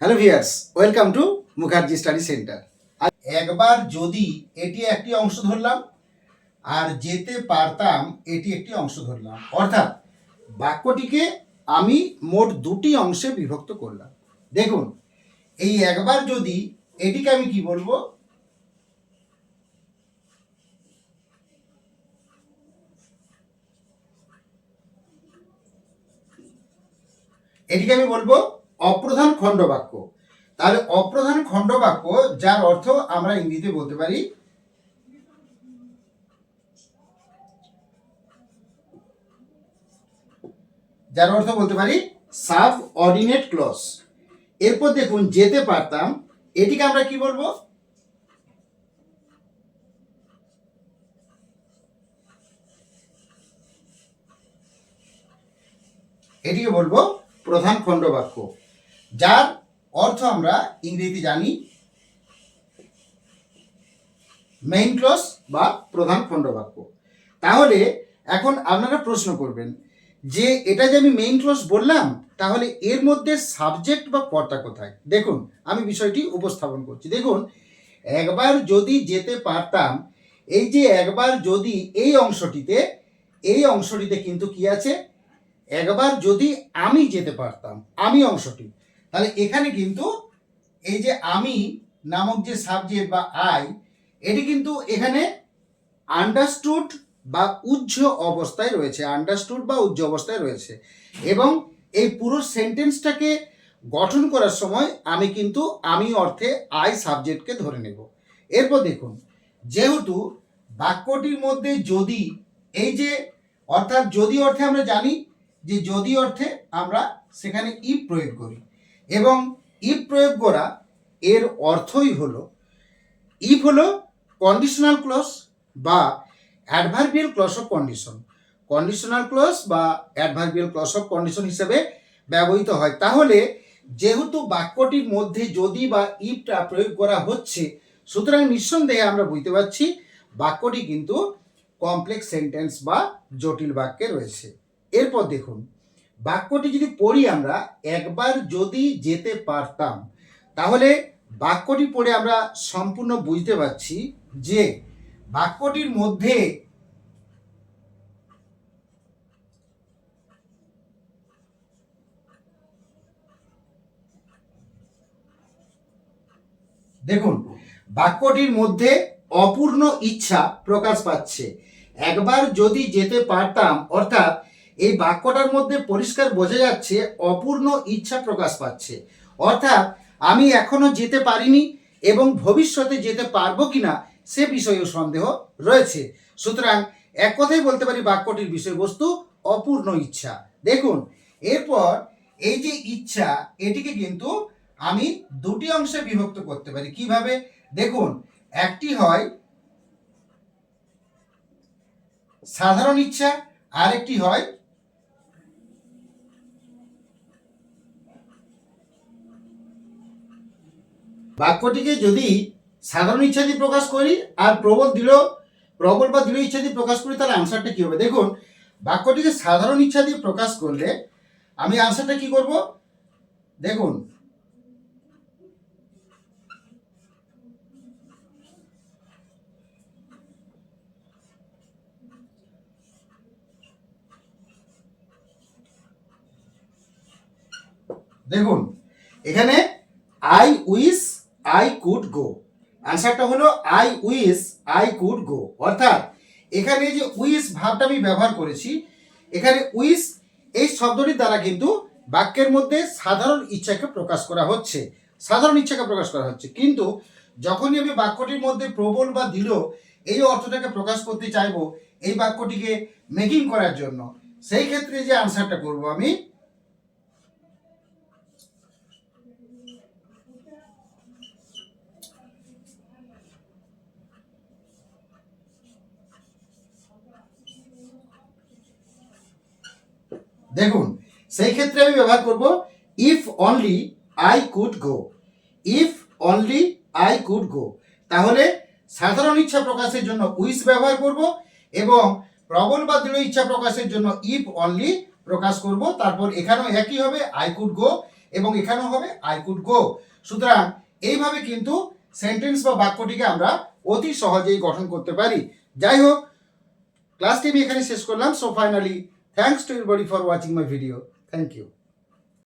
Hello viewers welcome to Mukherjee study centre আর একবার যদি এটি একটি অংশ ধরলাম, আর যেতে পারতাম, এটি একটি অংশ ধরলাম। অর্থাৎ বাক্যটিকে আমি মোট দুটি অংশে বিভক্ত করলাম। দেখুন, এই একবার যদি এটিকে আমি কি বলব? এটিকে আমি বলব অপ্রধান খণ্ডবাক্য। তাহলে অপ্রধান খণ্ডবাক্য, যার অর্থ আমরা ইংরেজিতে বলতে পারি যার অর্থ বলতে পারি সাব অর্ডিনেট ক্লস এরপর দেখুন, যেতে পারতাম, এটিকে আমরা কি বলব? এটিকে বলব প্রধান খণ্ডবাক্য। যার অর্থ আমরা ইংরেজি জানি মেইন ক্লস বা প্রধান খণ্ডবাক্য। তাহলে এখন আপনারা প্রশ্ন করবেন, যে এটা যে আমি মেইন ক্লস বললাম, তাহলে এর মধ্যে সাবজেক্ট বা কর্তা কোথায়? দেখুন, আমি বিষয়টি উপস্থাপন করছি। দেখুন, একবার যদি যেতে পারতাম, এই যে একবার যদি এই অংশটিতে এই অংশটিতে কিন্তু কি আছে? একবার যদি আমি যেতে পারতাম, আমি অংশটি। তাহলে এখানে কিন্তু এই যে আমি নামক যে সাবজেক্ট বা আই এটি কিন্তু এখানে আন্ডারস্টুড বা উজ্জ অবস্থায় রয়েছে আন্ডারস্টুড বা উজ্জ অবস্থায় রয়েছে। এবং এই পুরো সেন্টেন্সটাকে গঠন করার সময় আমি কিন্তু আমি অর্থে আই সাবজেক্টকে ধরে নেব। এরপর দেখুন, যেহেতু বাক্যটির মধ্যে যদি এই যে, অর্থাৎ যদি অর্থে আমরা জানি যে যদি অর্থে আমরা সেখানে ই প্রয়োগ করি এবং ইফ প্রয়োগ করা এর অর্থই হলো ইফ হলো কন্ডিশনাল ক্লস বা adverbial clause of condition conditional clause বা অ্যাডভার্বিয়াল ক্লস অফ কন্ডিশন হিসেবে ব্যবহৃত হয়। তাহলে যেহেতু বাক্যটির মধ্যে যদি বা ইফটা প্রয়োগ করা হচ্ছে, সুতরাং নিঃসন্দেহে আমরা বুঝতে পারছি বাক্যটি কিন্তু কমপ্লেক্স সেন্টেন্স বা জটিল বাক্যে রয়েছে। এরপর দেখুন বাক্যটি যদি পড়ি আমরা, একবার যদি যেতে পারতাম, তাহলে বাক্যটি পড়ে আমরা সম্পূর্ণ বুঝতে পারছি যে বাক্যটির মধ্যে দেখুন, বাক্যটির মধ্যে অপূর্ণ ইচ্ছা প্রকাশ পাচ্ছে। একবার যদি যেতে পারতাম, অর্থাৎ এই বাক্যটার মধ্যে পরিষ্কার বোঝা যাচ্ছে অপূর্ণ ইচ্ছা প্রকাশ পাচ্ছে। অর্থাৎ আমি এখনও যেতে পারিনি এবং ভবিষ্যতে যেতে পারব কিনা সে বিষয়েও সন্দেহ রয়েছে। সুতরাং এক কথাই বলতে পারি বাক্যটির বিষয়বস্তু অপূর্ণ ইচ্ছা। দেখুন, এরপর এই যে ইচ্ছা, এটিকে কিন্তু আমি দুটি অংশে বিভক্ত করতে পারি। কীভাবে? দেখুন, একটি হয় সাধারণ ইচ্ছা, আরেকটি হয় বাক্যটিকে যদি সাধারণ ইচ্ছা দিয়ে প্রকাশ করি আর প্রবল, দৃঢ়, প্রবল বা দৃঢ় ইচ্ছা দিয়ে প্রকাশ করি, তাহলে আনসারটা কি হবে? দেখুন, বাক্যটিকে সাধারণ ইচ্ছা দিয়ে প্রকাশ করলে আমি আনসারটা কি করব? দেখুন। দেখুন, এখানে I wish I could go আনসারটা হলো I wish I could go অর্থাৎ এখানে যে উইস ভাবটা আমি ব্যবহার করেছি, এখানে উইস এই শব্দটির দ্বারা কিন্তু বাক্যের মধ্যে সাধারণ ইচ্ছাকে প্রকাশ করা হচ্ছে। সাধারণ ইচ্ছাকে প্রকাশ করা হচ্ছে। কিন্তু যখনই আমি বাক্যটির মধ্যে প্রবল বা দিল এই অর্থটাকে প্রকাশ করতে চাইব, এই বাক্যটিকে মেকিং করার জন্য, সেই ক্ষেত্রে যে আনসারটা করব আমি দেখুন, সেই ক্ষেত্রে আমি ব্যবহার করব if only I could go if only I could go তাহলে সাধারণ ইচ্ছা প্রকাশের জন্য উইস ব্যবহার করব এবং প্রবল বা দৃঢ় ইচ্ছা প্রকাশের জন্য ইফ অনলি প্রকাশ করব। তারপর এখানেও একই হবে আই কুড গো এবং এখানেও হবে আই কুড গো সুতরাং এইভাবে কিন্তু সেন্টেন্স বা বাক্যটিকে আমরা অতি সহজেই গঠন করতে পারি। যাই হোক ক্লাসটি আমি এখানে শেষ করলাম। So finally Thanks to everybody for watching my video. Thank you.